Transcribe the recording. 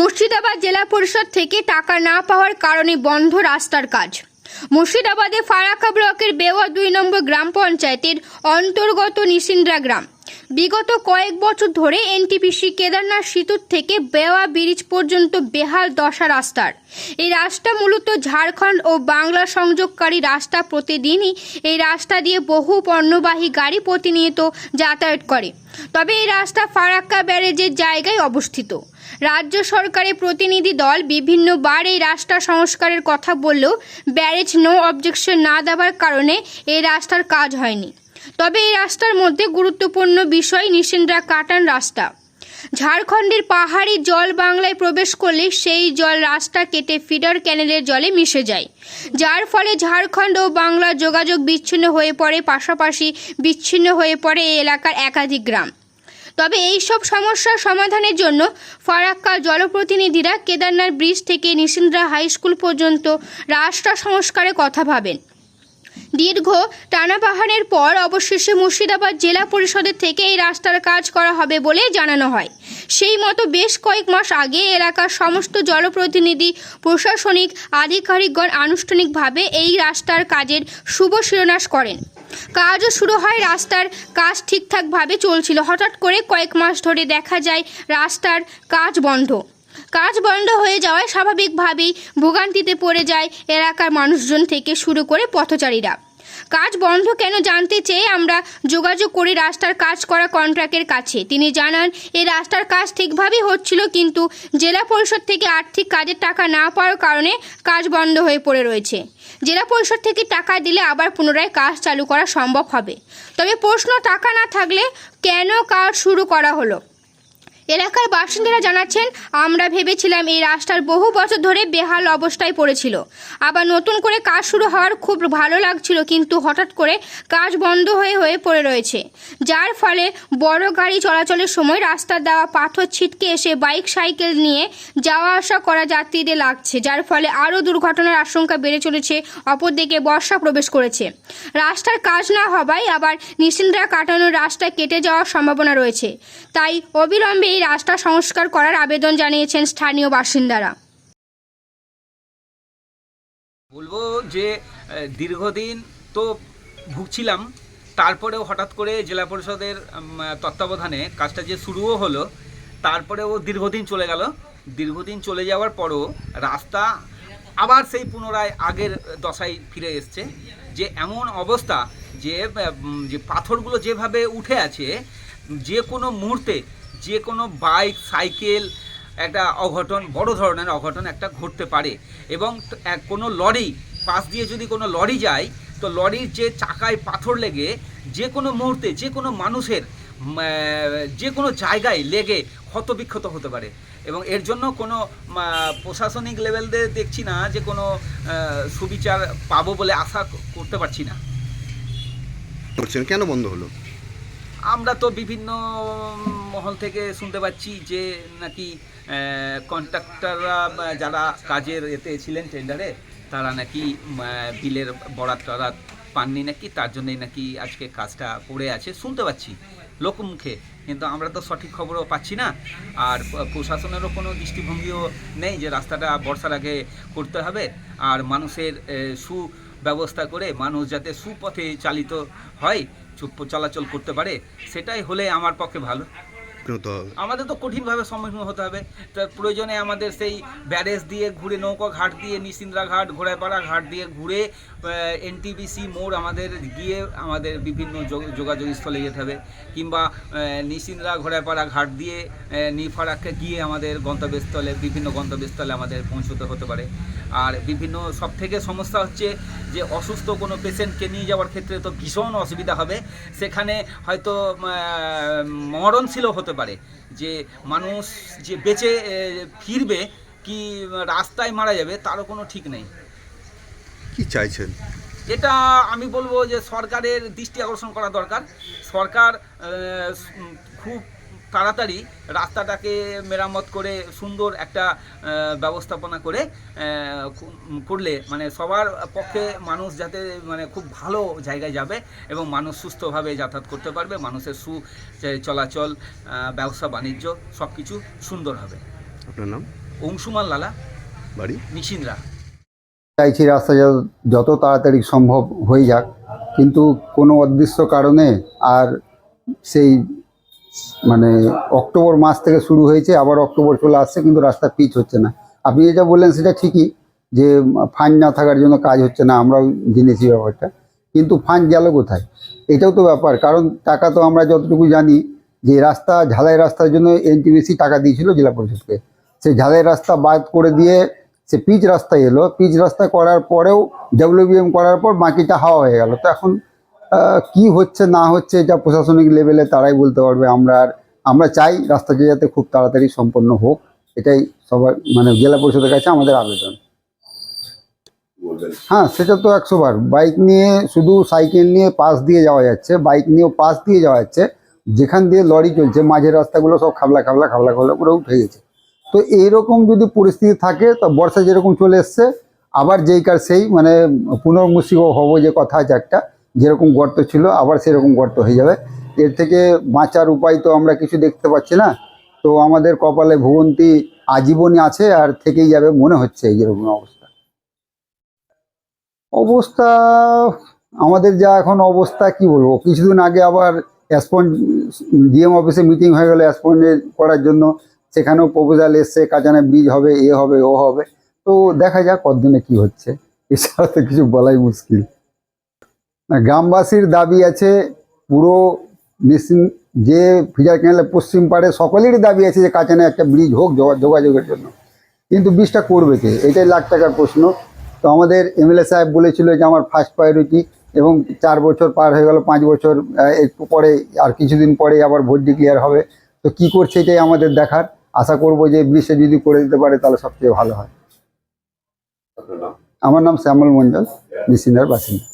মুর্শিদাবাদ জেলা পরিষদ থেকে টাকা না পাওয়ার কারণে বন্ধ রাস্তার কাজ। মুর্শিদাবাদে ফারাক্কা ব্লকের বেওয়া দুই নম্বর গ্রাম পঞ্চায়েতের অন্তর্গত নিশিন্দ্রা গ্রাম। বিগত কয়েক বছর ধরে এনটিপিসি কেদারনাথ সিতুর থেকে বেওয়া ব্রিজ পর্যন্ত বেহাল দশা রাস্তার। এই রাস্তা মূলত ঝাড়খণ্ড ও বাংলা সংযোগকারী রাস্তা প্রতিদিনই এই রাস্তা দিয়ে বহু পণ্যবাহী গাড়ি প্রতিনিয়ত যাতায়াত করে। তবে এই রাস্তা ফারাক্কা ব্যারেজের জায়গায় অবস্থিত। রাজ্য সরকারের প্রতিনিধি দল বিভিন্নবার এই রাস্তা সংস্কারের কথা বললেও ব্যারেজ নো অবজেকশন না দেওয়ার কারণে এই রাস্তার কাজ হয়নি। তবে এই রাস্তার মধ্যে গুরুত্বপূর্ণ বিষয় নিশিন্দ্রা কাটান রাস্তা। ঝাড়খণ্ডের পাহাড়ি জল বাংলায় প্রবেশ করলে সেই জল রাস্তা কেটে ফিডার ক্যানেলের জলে মিশে যায়। যার ফলে ঝাড়খণ্ড ও বাংলা যোগাযোগ বিচ্ছিন্ন হয়ে পড়ে, পাশাপাশি বিচ্ছিন্ন হয়ে পড়ে এই এলাকার একাধিক গ্রাম। তবে এই সব সমস্যার সমাধানের জন্য ফারাক্কা জলপ্রতিনিধিরা কেদারনাথ ব্রিজ থেকে নিসিন্দ্রা হাই স্কুল পর্যন্ত রাস্তা সংস্কারে কথা ভাবেন। দীর্ঘ টানাবাহানের পর অবশেষে মুর্শিদাবাদ জেলা পরিষদের থেকে এই রাস্তার কাজ করা হবে বলে জানানো হয়। সেই মতো বেশ কয়েক মাস আগে এলাকার সমস্ত জলপ্রতিনিধি প্রশাসনিক, আধিকারিকগণ আনুষ্ঠানিকভাবে এই রাস্তার কাজের শুভ শিরোনাশ করেন। কাজও শুরু হয়, রাস্তার কাজ ঠিকঠাকভাবে চলছিল। হঠাৎ করে কয়েক মাস ধরে দেখা যায় রাস্তার কাজ বন্ধ। কাজ বন্ধ হয়ে যাওয়ায় স্বাভাবিকভাবেই ভোগান্তিতে পড়ে যায় এলাকার মানুষজন থেকে শুরু করে পথচারীরা। কাজ বন্ধ কেন জানতে চেয়ে আমরা যোগাযোগ করি রাস্তার কাজ করা কন্ট্রাক্টের কাছে। তিনি জানান এই রাস্তার কাজ ঠিকভাবেই হচ্ছিল কিন্তু জেলা পরিষদ থেকে আর্থিক কাজের টাকা না পাওয়ার কারণে কাজ বন্ধ হয়ে পড়ে রয়েছে। জেলা পরিষদ থেকে টাকা দিলে আবার পুনরায় কাজ চালু করা সম্ভব হবে। তবে প্রশ্ন টাকা না থাকলে কেন কাজ শুরু করা হলো? এলাকার বাসিন্দারা জানাচ্ছেন, আমরা ভেবেছিলাম এই রাস্তার বহু বছর ধরে বেহাল অবস্থায় পড়েছিল। আবার নতুন করে কাজ শুরু হওয়ার খুব ভালো লাগছিল, কিন্তু হঠাৎ করে কাজ বন্ধ হয়ে হয়ে পড়ে রয়েছে। যার ফলে বড় গাড়ি চলাচলের সময় রাস্তার দেওয়া, পাথর ছিটকে এসে বাইক, সাইকেল নিয়ে যাওয়া আসা করা যাত্রীদের লাগছে, যার ফলে আরও দুর্ঘটনার আশঙ্কা বেড়ে চলেছে, অপরদিকে বর্ষা প্রবেশ করেছে। রাস্তার কাজ না হওয়ায় আবার নিশ্চিন্দ্রা কাটানোর রাস্তা কেটে যাওয়ার সম্ভাবনা রয়েছে। তাই অবিলম্বে এই রাস্তা সংস্কার করার আবেদন জানিয়েছেন স্থানীয় বাসিন্দারা। বলব যে দীর্ঘদিন তো ভুগছিলাম, তারপরেও হঠাৎ করে জেলা পরিষদের তত্ত্বাবধানে কাজটা যে শুরুও হলো, তারপরেও দীর্ঘদিন চলে গেল। দীর্ঘদিন চলে যাওয়ার পরও রাস্তা আবার সেই পুনরায় আগের দশায় ফিরে এসছে। যে এমন অবস্থা যে যে পাথরগুলো যেভাবে উঠে আছে যে কোনো মুহূর্তে, যে কোনো বাইক, সাইকেল, একটা অঘটন, বড় ধরনের অঘটন একটা ঘটতে পারে। এবং কোনো লরি, পাশ দিয়ে যদি কোনো লরি যায়, তো লরির যে চাকায় পাথর লেগে যে কোনো মুহূর্তে, যে কোনো মানুষের যে কোনো জায়গায় লেগে ক্ষতবিক্ষত হতে পারে। এবং এর জন্য কোনো প্রশাসনিক লেভেল দিয়ে দেখছি না যে কোনো সুবিচার পাবো বলে আশা করতে পারছি না। কেন বন্ধ হলো? আমরা তো বিভিন্ন মহল থেকে শুনতে পাচ্ছি যে নাকি কন্ট্রাক্টররা যারা কাজের এতে ছিলেন টেন্ডারে তারা নাকি বিলের বরাত টরাত পাননি নাকি তার জন্যই নাকি আজকে কাজটা পড়ে আছে। শুনতে পাচ্ছি লোকমুখে কিন্তু আমরা তো সঠিক খবরও পাচ্ছি না। আর প্রশাসনেরও কোনো দৃষ্টিভঙ্গিও নেই যে রাস্তাটা বর্ষার আগে করতে হবে। আর মানুষের এ, সুব্যবস্থা করে মানুষ যাতে সুপথে চালিত হয়, চুপ চলাচল করতে পারে, সেটাই হলে আমার পক্ষে ভালো। তো আমাদের তো কঠিনভাবে সম্মুখীন হতে হবে। প্রয়োজনে আমাদের সেই ব্যারেজ দিয়ে ঘুরে নৌকা ঘাট দিয়ে নিসিন্দ্রা ঘাট ঘোড়াপাড়া ঘাট দিয়ে ঘুরে এনটিবিসি মোড় আমাদের গিয়ে আমাদের বিভিন্ন যোগ- যোগাযোগ স্থলে যেতে হবে। কিংবা আহ, নিসিন্দ্রা ঘোড়াপাড়া ঘাট দিয়ে আহ, নিফারাককে গিয়ে আমাদের গন্তব্যস্থলে বিভিন্ন গন্তব্যস্থলে আমাদের পৌঁছতে হতে পারে। আর বিভিন্ন সব থেকে সমস্যা হচ্ছে যে অসুস্থ কোনো পেশেন্টকে নিয়ে যাওয়ার ক্ষেত্রে তো ভীষণ অসুবিধা হবে। সেখানে হয়তো মরণশীলও হতে পারে। যে মানুষ যে বেঁচে ফিরবে কি রাস্তায় মারা যাবে তারও কোনো ঠিক নেই। কি চাইছেন? এটা আমি বলব যে সরকারের দৃষ্টি আকর্ষণ করা দরকার। সরকার খুব তাড়াতাড়ি রাস্তাটাকে মেরামত করে সুন্দর একটা ব্যবস্থাপনা করে করলে মানে সবার পক্ষে মানুষ যাতে মানে খুব ভালো জায়গায় যাবে এবং মানুষ সুস্থভাবে যাতায়াত করতে পারবে মানুষের সু চলাচল ব্যবসা বাণিজ্য সব কিছু সুন্দর হবে। আপনার নাম? অংশুমান লালা। বাড়ি? নিশিন্দ্রা। চাইছি রাস্তা যত- যত তাড়াতাড়ি সম্ভব হয়ে যাক কিন্তু কোনো অদৃশ্য কারণে আর সেই মানে অক্টোবর মাস থেকে শুরু হয়েছে, আবার অক্টোবর চলে আসছে, কিন্তু রাস্তা পিচ হচ্ছে না। আপনি যেটা বললেন সেটা ঠিকই, যে ফান্ড না থাকার জন্য কাজ হচ্ছে না, আমরাও জেনেছি ব্যাপারটা। কিন্তু ফান্ড গেল কোথায়? এটাও তো ব্যাপার, কারণ টাকা তো আমরা যতটুকু জানি যে রাস্তা, ঝালাই রাস্তার জন্য এনটিবিসি টাকা দিয়েছিল জেলা পরিষদকে। সেই ঝালাই রাস্তা বাদ করে দিয়ে সে পিচ রাস্তায় এলো। পিচ রাস্তা করার পরেও ডব্লিউবিএম করার পর বাকিটা হাওয়া হয়ে গেল। তো এখন কি হচ্ছে, না হচ্ছে, এটা প্রশাসনিক লেভেলে তারাই বলতে পারবে। আমরা আমরা চাই রাস্তাটি যাতে খুব তাড়াতাড়ি সম্পন্ন হোক। এটাই সবার মানে জেলা পরিষদের কাছে আমাদের আবেদন। হ্যাঁ সেটা তো একশো বার। বাইক নিয়ে শুধু সাইকেল নিয়ে পাশ দিয়ে যাওয়া যাচ্ছে, বাইক নিয়েও পাশ দিয়ে যাওয়া যাচ্ছে। যেখান দিয়ে লরি চলছে, মাঝের রাস্তাগুলো সব খাবলা খাবলা খাবলা খাবলা করে উঠে গেছে। তো এইরকম যদি পরিস্থিতি থাকে, তো বর্ষা যেরকম চলে এসছে, আবার যেই কার সেই মানে পুনর্মুসিক হব যে কথা আছে একটা। যেরকম গর্ত ছিল, আবার সেরকম গর্ত হয়ে যাবে। এর থেকে বাঁচার উপায় তো আমরা কিছু দেখতে পাচ্ছি না। তো আমাদের কপালে ভুবন্তি আজীবনই আছে আর থেকেই যাবে মনে হচ্ছে এই যেরকম অবস্থা। অবস্থা, আমাদের যা এখন অবস্থা, কি বলব? কিছুদিন আগে আবার অ্যাসপন্ড ডিএম অফিসে মিটিং হয়ে গেল অ্যাসপন্ড করার জন্য। সেখানেও প্রপোজাল এসছে কাজানে ব্রিজ হবে, এ হবে, ও হবে। তো দেখা যাক কতদিনে কি হচ্ছে। এছাড়া তো কিছু বলাই মুশকিল। গ্রামবাসীর দাবি আছে পুরো নিশ্চিন যে ফিজার ক্যানেলের পশ্চিম পাড়ে সকলেরই দাবি আছে যে কাচানে একটা ব্রিজ হোক যোগাযোগের জন্য। কিন্তু ব্রিজটা করবে কে? এটাই লাখ টাকার প্রশ্ন। তো আমাদের এমএলএ সাহেব বলেছিল যে আমার ফার্স্ট প্রায়োরিটি এবং চার বছর পার হয়ে গেল পাঁচ বছর একটু পরে আর কিছুদিন পরে আবার ভোট ডিক্লেয়ার হবে। তো কি করছে এটাই আমাদের দেখার। আশা করব যে ব্রিজটা যদি করে দিতে পারে তাহলে সবচেয়ে ভালো হয়। আমার নাম শ্যামল মণ্ডল নিশিন্দার বাসিন্দা।